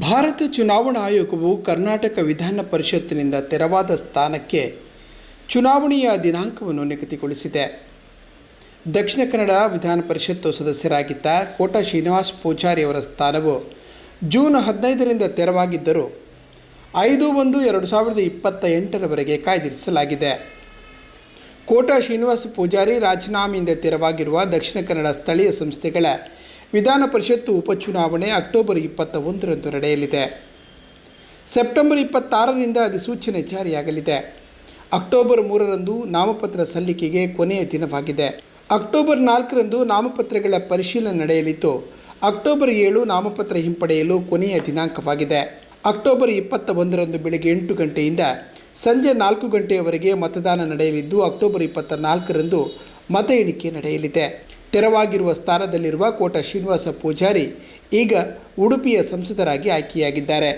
ಭಾರತ ಚುನಾವಣಾ ಆಯೋಗವು ಕರ್ನಾಟಕ ವಿಧಾನ ಪರಿಷತ್ತಿನಿಂದ ತೆರವಾದ ಸ್ಥಾನಕ್ಕೆ ಚುನಾವಣೆಯ ದಿನಾಂಕವನ್ನು ನಿಗದಿಗೊಳಿಸಿದೆ. ದಕ್ಷಿಣ ಕನ್ನಡ ವಿಧಾನ ಪರಿಷತ್ತು ಸದಸ್ಯರಾಗಿದ್ದ ಕೋಟ ಶ್ರೀನಿವಾಸ್ ಪೂಜಾರಿ ಅವರ ಸ್ಥಾನವು ಜೂನ್ ಹದಿನೈದರಿಂದ ತೆರವಾಗಿದ್ದರೂ ಐದು ಒಂದು ಎರಡು ಸಾವಿರದ ಇಪ್ಪತ್ತ ಎಂಟರವರೆಗೆ ಕಾಯ್ದಿರಿಸಲಾಗಿದೆ. ಕೋಟ ಶ್ರೀನಿವಾಸ ಪೂಜಾರಿ ರಾಜೀನಾಮೆಯಿಂದ ತೆರವಾಗಿರುವ ದಕ್ಷಿಣ ಕನ್ನಡ ಸ್ಥಳೀಯ ಸಂಸ್ಥೆಗಳ ವಿಧಾನ ಪರಿಷತ್ತು ಉಪಚುನಾವಣೆ ಅಕ್ಟೋಬರ್ ಇಪ್ಪತ್ತ ಒಂದರಂದು ನಡೆಯಲಿದೆ. ಸೆಪ್ಟೆಂಬರ್ ಇಪ್ಪತ್ತಾರರಿಂದ ಅಧಿಸೂಚನೆ ಜಾರಿಯಾಗಲಿದೆ. ಅಕ್ಟೋಬರ್ ಮೂರರಂದು ನಾಮಪತ್ರ ಸಲ್ಲಿಕೆಗೆ ಕೊನೆಯ ದಿನವಾಗಿದೆ. ಅಕ್ಟೋಬರ್ ನಾಲ್ಕರಂದು ನಾಮಪತ್ರಗಳ ಪರಿಶೀಲನೆ ನಡೆಯಲಿದ್ದು, ಅಕ್ಟೋಬರ್ ಏಳು ನಾಮಪತ್ರ ಹಿಂಪಡೆಯಲು ಕೊನೆಯ ದಿನಾಂಕವಾಗಿದೆ. ಅಕ್ಟೋಬರ್ ಇಪ್ಪತ್ತ ಒಂದರಂದು ಬೆಳಗ್ಗೆ ಎಂಟು ಗಂಟೆಯಿಂದ ಸಂಜೆ ನಾಲ್ಕು ಗಂಟೆಯವರೆಗೆ ಮತದಾನ ನಡೆಯಲಿದ್ದು, ಅಕ್ಟೋಬರ್ ಇಪ್ಪತ್ತ ನಾಲ್ಕರಂದು ಮತ ಎಣಿಕೆ ನಡೆಯಲಿದೆ. ತೆರವಾಗಿರುವ ಸ್ಥಾನದಲ್ಲಿರುವ ಕೋಟ ಶ್ರೀನಿವಾಸ ಪೂಜಾರಿ ಈಗ ಉಡುಪಿಯ ಸಂಸದರಾಗಿ ಆಯ್ಕೆಯಾಗಿದ್ದಾರೆ.